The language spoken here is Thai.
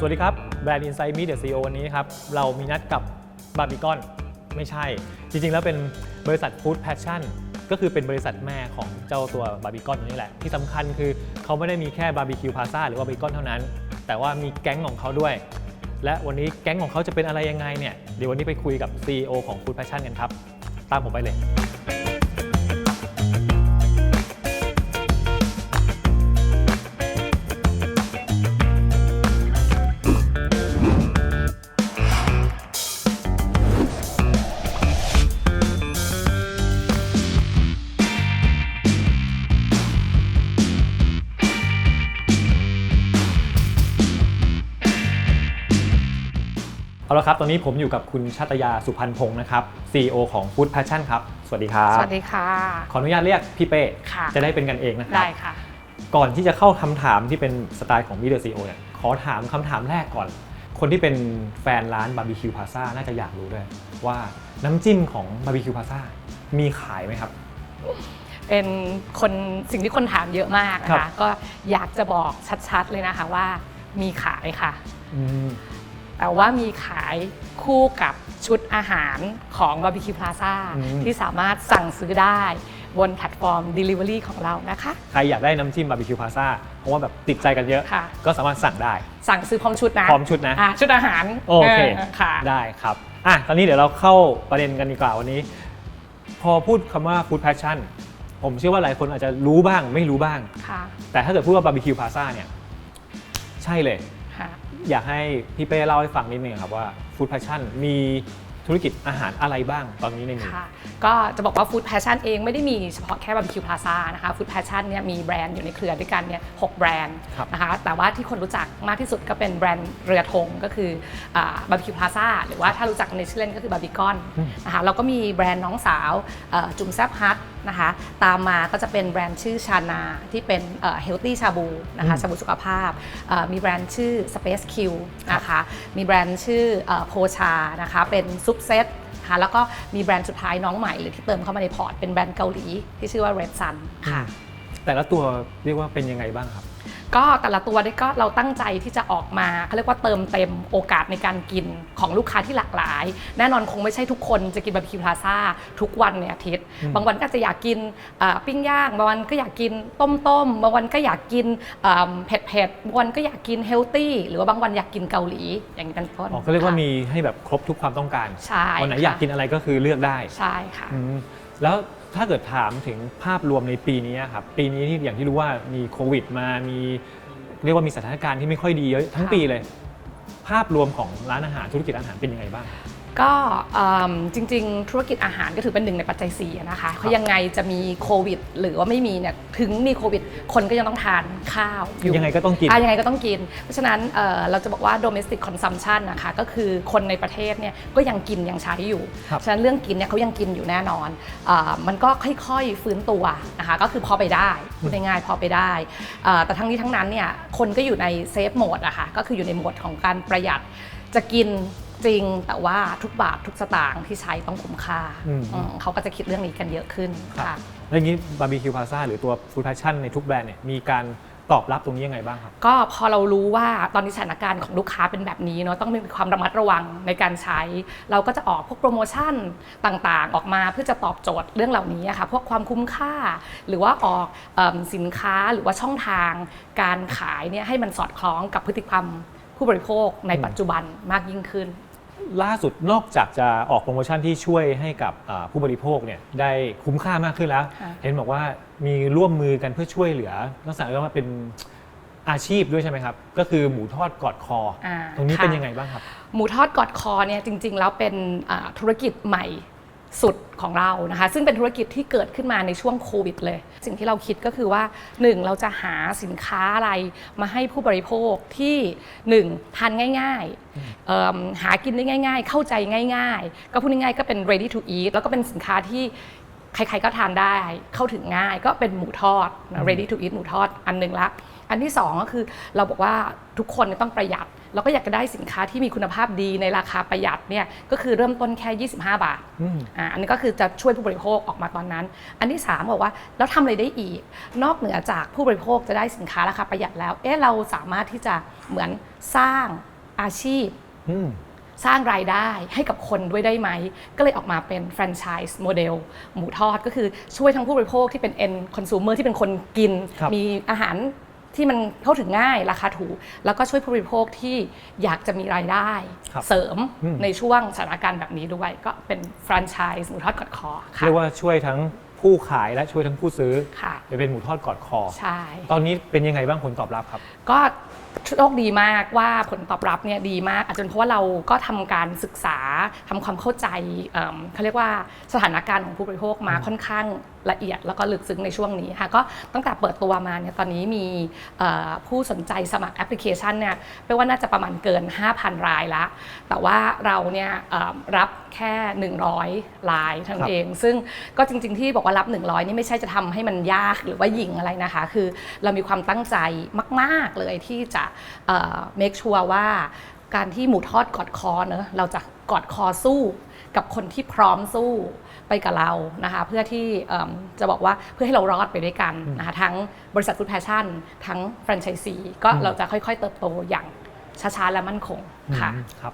สวัสดีครับ แบรนด์ Inside Me The CEO วันนี้ครับ เรามีนัดกับบาร์บีคอนไม่ใช่ จริงๆ แล้วเป็นบริษัท Food Passion ก็คือเป็นบริษัทแม่ของเจ้าตัวบาร์บีคอนนี่แหละ ที่สำคัญคือเขาไม่ได้มีแค่บาร์บีคิวพาซาหรือว่าบาร์บีคอนเท่านั้น แต่ว่ามีแก๊งของเขาด้วย และวันนี้แก๊งของเขาจะเป็นอะไรยังไงเนี่ยเดี๋ยววันนี้ไปคุยกับ CEO ของ Food Passion กันครับ ตามผมไปเลย เอาละครับ ตอนนี้ผมอยู่กับคุณชาตยาสุพันพงศ์นะครับ CEO ของ Food Passion ครับ สวัสดีครับ สวัสดีค่ะ ขออนุญาตเรียกพี่เป้ค่ะ จะได้เป็นกันเองนะครับ ได้ค่ะ ก่อนที่จะเข้าคำถามที่เป็นสไตล์ของ Media CEO เนี่ย ขอถามคำถามแรกก่อน คนที่เป็นแฟนร้านบาร์บีคิวพาซาน่าจะอยากรู้ด้วย ว่าน้ำจิ้มของบาร์บีคิวพาซามีขายไหมครับ เป็นคนสิ่งที่คนถามเยอะมากนะครัคะ บ ก็อยากจะบอกชัดๆเลยนะคะว่ามีขายค่ะ อืม แต่ว่ามีขายคู่กับชุดอาหารของ Barbecue Plaza อืมที่สามารถสั่งซื้อได้บนแพลตฟอร์ม Delivery ของเรานะคะ ใครอยากได้น้ำจิ้มบาร์บีคิวพาซาเพราะว่าแบบติดใจกันเยอะ ค่ะ ก็สามารถสั่งได้ สั่งซื้อพร้อมชุดนะพร้อมชุดนะ อ่ชุดอาหารโอเค ค่ะ ได้ครับ อะ ตอนนี้เดี๋ยวเราเข้าประเด็นกันดีกว่าวันนี้ พอพูดคำว่า food passion ผมเชื่อว่าหลายคนอาจจะรู้บ้างไม่รู้บ้าง ค่ะ แต่ถ้าเกิดพูดว่าบาร์บีคิวพาซาเนี่ย ใช่เลยค่ะ อยากให้พี่เป้เล่าให้ฟังนิดนึงครับว่า food passion มีธุรกิจอาหารอะไรบ้างตอนนี้ในมือ ค่ะก็จะบอกว่า Food Passion เองไม่ได้มีเฉพาะแค่ Barbecue Plaza นะคะ Food Passion เนี่ยมีแบรนด์อยู่ในเครือด้วยกันเนี่ยหกแบรนด์ครับนะคะแต่ว่าที่คนรู้จักมากที่สุดก็เป็นแบรนด์เรือธงก็คือบาร์บีคิวพลาซ่าหรือว่าถ้ารู้จักในชื่อเล่นก็คือบาร์บีคอนนะคะแล้วก็มีแบรนด์น้องสาวเอ่อจุ่มแซบฮัทนะคะ ตามมาก็จะเป็นแบรนด์ชื่อชานาที่เป็นเฮลตี้ชาบูนะคะอืมชาบูสุขภาพเอ่อมีแบรนด์ชื่อ Space Q นะคะ มีแบรนด์ชื่อโพชานะคะเป็นซุปเซตค่ะแล้วก็มีแบรนด์สุดท้ายน้องใหม่หรือที่เติมเข้ามาในพอร์ตเป็นแบรนด์เกาหลีที่ชื่อว่า Red Sun ค่ะ แต่ละตัวเรียกว่าเป็นยังไงบ้างครับ ก็แต่ละตัวเนี่ยก็เราตั้งใจที่จะออกมาเขาเรียกว่าเติมเต็มโอกาสในการกินของลูกค้าที่หลากหลาย แน่นอนคงไม่ใช่ทุกคนจะกินบาร์บีคิวพลาซ่าทุกวันในอาทิตย์อืมบางวันก็อาจจะอยากกินเอ่อปิ้งย่าง บางวันก็อยากกินต้มต้มๆบางวันก็อยากกินเผ็ดเผ็ดๆบางวันก็อยากกินเฮลตี้หรือว่าบางวันอยากกินเกาหลีอย่างนี้เป็นต้นอ๋อก็เรียกว่าค่ะมีให้แบบครบทุกความต้องการใช่วันไหนค่ะอยากกินอะไรก็คือเลือกได้ใช่ค่ะอืมแล้ว ถ้าเกิดถามถึงภาพรวมในปีนี้ครับปีนี้ที่อย่างที่รู้ว่ามีโควิดมามีเรียกว่ามีสถานการณ์ที่ไม่ค่อยดีเยอะทั้งปีเลย ภาพรวมของร้านอาหารธุรกิจอาหารเป็นยังไงบ้าง ก็เอิ่มจริง ๆ ธุรกิจอาหารก็ถือเป็นหนึ่งในปัจจัย4อะนะคะเพราะยังไงจะมีโควิด หรือว่าไม่มีเนี่ยถึงมีโควิด คนก็ยังต้องทานข้าวอยู่ยังไงก็ต้องกินอะยังไงก็ต้องกิน เพราะฉะนั้นเอ่อเราจะบอกว่า domestic consumption นะคะก็คือคนในประเทศเนี่ยก็ยังกินยังใช้อยู่ครับฉะนั้นเรื่องกินเนี่ยเขายังกินอยู่แน่นอนเออมันก็ค่อยๆฟื้นตัวนะคะก็คือพอไปได้พูดง่ายๆพอไปได้เอ่อแต่ทั้งนี้ทั้งนั้นเนี่ยคนก็อยู่ในเซฟโหมดอะค่ะก็คืออยู่ในโหมดของการประหยัดจะกิน จริงแต่ว่าทุกบาททุกสตางค์ที่ใช้ต้องคุ้มค่าอืม อืมเขาก็จะคิดเรื่องนี้กันเยอะขึ้นครับค่ะ แล้วอย่างนี้บาร์บีคิวพาซาหรือตัวฟู้ดแพชชั่นในทุกแบรนด์เนี่ยมีการตอบรับตรงนี้ยังไงบ้างครับ ก็พอเรารู้ว่าตอนนี้สถานการณ์ของลูกค้าเป็นแบบนี้เนาะต้องมีความระมัดระวังในการใช้ เราก็จะออกพวกโปรโมชั่นต่างๆ ออกมาเพื่อจะตอบโจทย์เรื่องเหล่านี้อะค่ะพวกความคุ้มค่า หรือว่าออกเอิ่มสินค้าหรือว่าช่องทางการขายเนี่ยให้มันสอดคล้องกับพฤติกรรมผู้บริโภคในปัจจุบันมากยิ่งขึ้น ล่าสุดนอกจากจะออกโปรโมชั่นที่ช่วยให้กับอ่าผู้บริโภคเนี่ยได้คุ้มค่ามากขึ้นแล้ว ค่ะ เห็นบอกว่ามีร่วมมือกันเพื่อช่วยเหลือลักษณะว่าเป็นอาชีพด้วยใช่ไหมครับ ก็คือหมูทอดกอดคออาตรงนี้ค่ะเป็นยังไงบ้างครับ หมูทอดกอดคอเนี่ยจริงๆ แล้วเป็นอ่าธุรกิจใหม่ สุดของเรานะคะ ซึ่งเป็นธุรกิจที่เกิดขึ้นมาในช่วงโควิดเลย สิ่งที่เราคิดก็คือว่า 1 เราจะหาสินค้าอะไรมาให้ผู้บริโภคที่ 1 ทานง่ายๆเอิ่มหากินได้ง่าย ๆ เข้าใจง่าย ๆ ก็พูดง่ายๆก็เป็น ready to eat แล้วก็เป็นสินค้าที่ใครๆก็ทานได้เข้าถึงง่าย ก็เป็นหมูทอดนะ ready to eat หมูทอดอันหนึ่งละ อันที่สองก็คือเราบอกว่าทุกคนเนี่ยต้องประหยัด เราก็อยากจะได้สินค้าที่มีคุณภาพดีในราคาประหยัดเนี่ยก็คือเริ่มต้นแค่ 25 บาทอืมอ่าอันนี้ก็คือจะช่วยผู้บริโภคออกมาตอนนั้น อันที่3บอกว่าแล้วทำอะไรได้อีก นอกเหนือจากผู้บริโภคจะได้สินค้าราคาประหยัดแล้ว เอ๊ะเราสามารถที่จะเหมือนสร้างอาชีพอืมสร้างรายได้ให้กับคนด้วยได้ไหม ก็เลยออกมาเป็นแฟรนไชส์โมเดลหมูทอดก็คือช่วยทั้งผู้บริโภคที่เป็น end consumer ที่เป็นคนกินครับมีอาหาร ที่มันเข้าถึงง่ายราคาถูก แล้วก็ช่วยผู้บริโภคที่อยากจะมีรายได้ ครับเสริมอืม ในช่วงสถานการณ์แบบนี้ด้วย ก็เป็นแฟรนไชส์หมูทอดกอดคอค่ะเรียกว่าช่วยทั้งผู้ขายและช่วยทั้งผู้ซื้อค่ะ ไปเป็นหมูทอดกอดคอ ใช่ ตอนนี้เป็นยังไงบ้างผลตอบรับครับ ก็โชคดีมากว่าผลตอบรับเนี่ยดีมากอาจจะเป็นเพราะว่าเราก็ทำการศึกษาทำความเข้าใจเเขาเรียกว่าสถานการณ์ของผู้บริโภคมาค่อนข้างละเอียด แล้วก็ลึกซึ้งในช่วงนี้ค่ะก็ตั้งแต่เปิดตัวมาเนี่ยตอนนี้มีผู้สนใจสมัครแอปพลิเคชันเนี่ยไม่ว่าน่าจะประมาณเกิน 5,000 รายละ แต่ว่าเราเนี่ยรับแค่ 100 รายเท่าครันั้บนเอง ซึ่งก็จริง ๆ ที่บอกว่ารับ 100 นี่ไม่ใช่จะทำให้มันยากหรือว่าหยิงอะไรนะคะ คือเรามีความตั้งใจมาก ๆเลยที่จะเอ่อ make sure ว่าการที่หมูทอดกอดคอเนอะเราจะกอดคอสู้กับคนที่พร้อมสู้ไปกับเรานะคะเพื่อที่เอิ่มจะบอกว่าเพื่อให้เรารอดไปด้วยกันนะคะทั้งบริษัทฟู้ดแพชชั่น ทั้งแฟรนไชส์ซีก็อืมเราจะค่อยๆ เติบโตอย่างช้าๆ และมั่นคงค่ะอืมครับ